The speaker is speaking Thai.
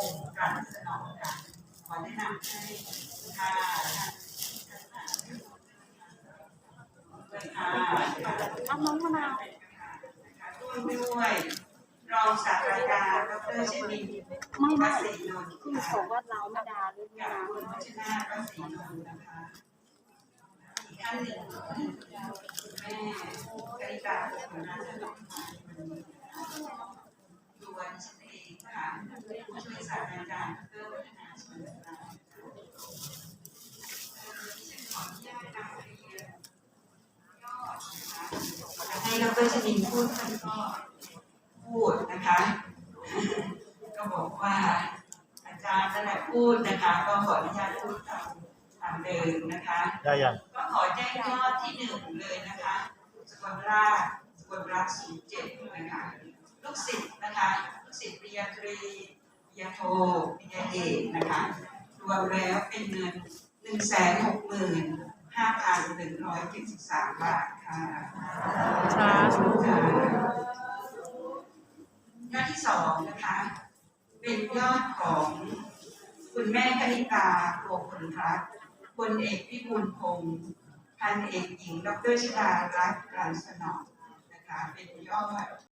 องศ์รันสนองค่ะขอแนะนำให้ค่ะเลยค่ะน้ำน้องมะนาวร่วมด้วยรองศาสตราจารย์ดรชนินไม่ไม่คือค่ะบอกว่าเราม่ดาหรือมะกับนาคุณวัชนาวัศรีนนท์นะคะอีกท่านหนึ่งแม่กริตาคุณน่าจะต้องมาดูวันฉันเองค่ะผู้ช่วยศาสตราจารย์ดรวัฒนาชนรัตน์ดิฉันขออนุญาตนำเรียนย่อนะคะ ให้ดรชนินพูดท่านก็พูดนะคะ ก็บอกว่าอาจารย์นั่นแหละพูดนะคะ ก็ขออนุญาตพูดตามตามเดิมนะคะได้ยังก็ขอแจ้งยอดที่หนึ่งเลยนะคะสกลราชสกลรัฐศูนย์เจ็ดนะคะลูกศิษย์นะคะลูกศิษย์ปริญญาตรีปริญญาโทปริญญาเอกนะคะรวมแล้วเป็นเงินหนึ่งแสนหกหมื่น ห้าพันหนึ่งร้อยเจ็ดสิบสามบาทค่ะช้ายอดที่สองนะคะ เป็นยอดของคุณแม่คณิตาโกพลพัฒน์พลเอกพิบูลพงศ์พันเอกหญิง ดรชดารัตน์รันสนองนะคะ เป็นยอด